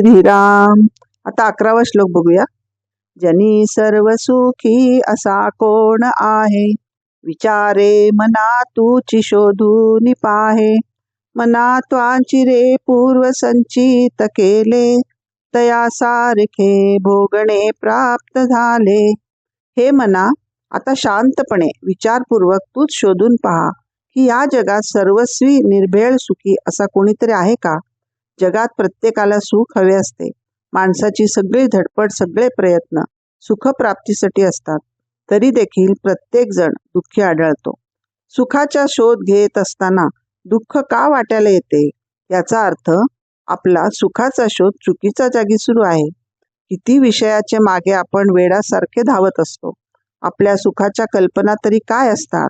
श्रीराम. आता अकरावा श्लोक बघूया. जनी सर्व सुखी असा कोण आहे? विचारे मना तूची शोधून पाहे. मना त्वाची रे पूर्व संचित केले. तया सारखे भोगणे प्राप्त झाले. हे मना आता शांतपणे विचारपूर्वक तूच शोधून पहा की या जगात सर्वस्वी निर्भेळ सुखी असा कोणीतरी आहे का? जगात प्रत्येकाला सुख हवे असते. माणसाची सगळी धडपड सगळे प्रयत्न सुखप्राप्तीसाठी असतात. तरी देखील प्रत्येक जण दुःखी आढळतो. सुखाचा शोध घेत असताना दुःख का वाट्याला येते? याचा अर्थ आपला सुखाचा शोध चुकीचा जागी सुरू आहे. किती विषयाचे मागे आपण वेडासारखे धावत असतो. आपल्या सुखाच्या कल्पना तरी काय असतात?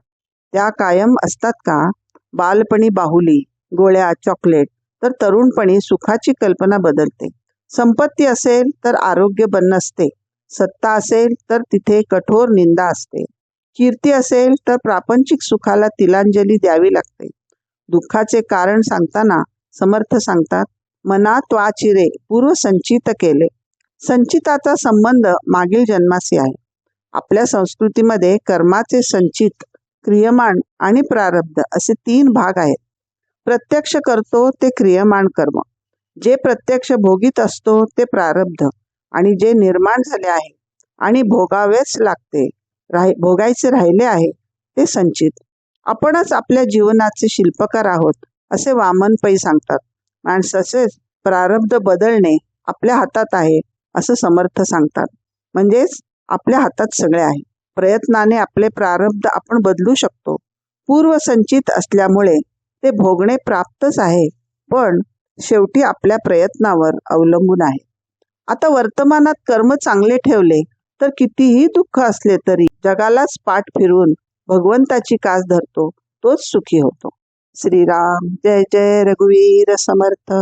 त्या कायम असतात का? बालपणी बाहुली गोळ्या चॉकलेट तर तरुणपणी सुखाची कल्पना बदलते. संपत्ती असेल तर आरोग्य बंद नसते. सत्ता असेल तर तिथे कठोर निंदा असते. कीर्ती असेल तर प्रापंचिक सुखाला तिलांजली द्यावी लागते. दुःखाचे कारण सांगताना समर्थ सांगतात मना त्वाचिरे पूर्व संचित केले. संचिताचा संबंध मागील जन्माशी आहे. आपल्या संस्कृतीमध्ये कर्माचे संचित क्रियमाण आणि प्रारब्ध असे तीन भाग आहेत. प्रत्यक्ष करतो ते क्रियमाण कर्म. जे प्रत्यक्ष भोगीत असतो ते प्रारब्ध. आणि जे निर्माण झाले आहे आणि भोगावेच लागते राही भोगायचे राहिले आहे ते संचित. आपणच आपल्या जीवनाचे शिल्पकार आहोत असे वामन पै सांगतात. माणसाचेच प्रारब्ध बदलणे आपल्या हातात आहे असं समर्थ सांगतात. म्हणजेच आपल्या हातात सगळे आहे. प्रयत्नाने आपले प्रारब्ध आपण बदलू शकतो. पूर्वसंचित असल्यामुळे ते भोगणे प्राप्तच आहे पण शेवटी आपल्या प्रयत्नावर अवलंबून आहे. आता वर्तमानात कर्म चांगले ठेवले तर कितीही दुःख असले तरी जगालाच पाठ फिरवून भगवंताची कास धरतो तोच सुखी होतो. श्रीराम जय जय रघुवीर समर्थ.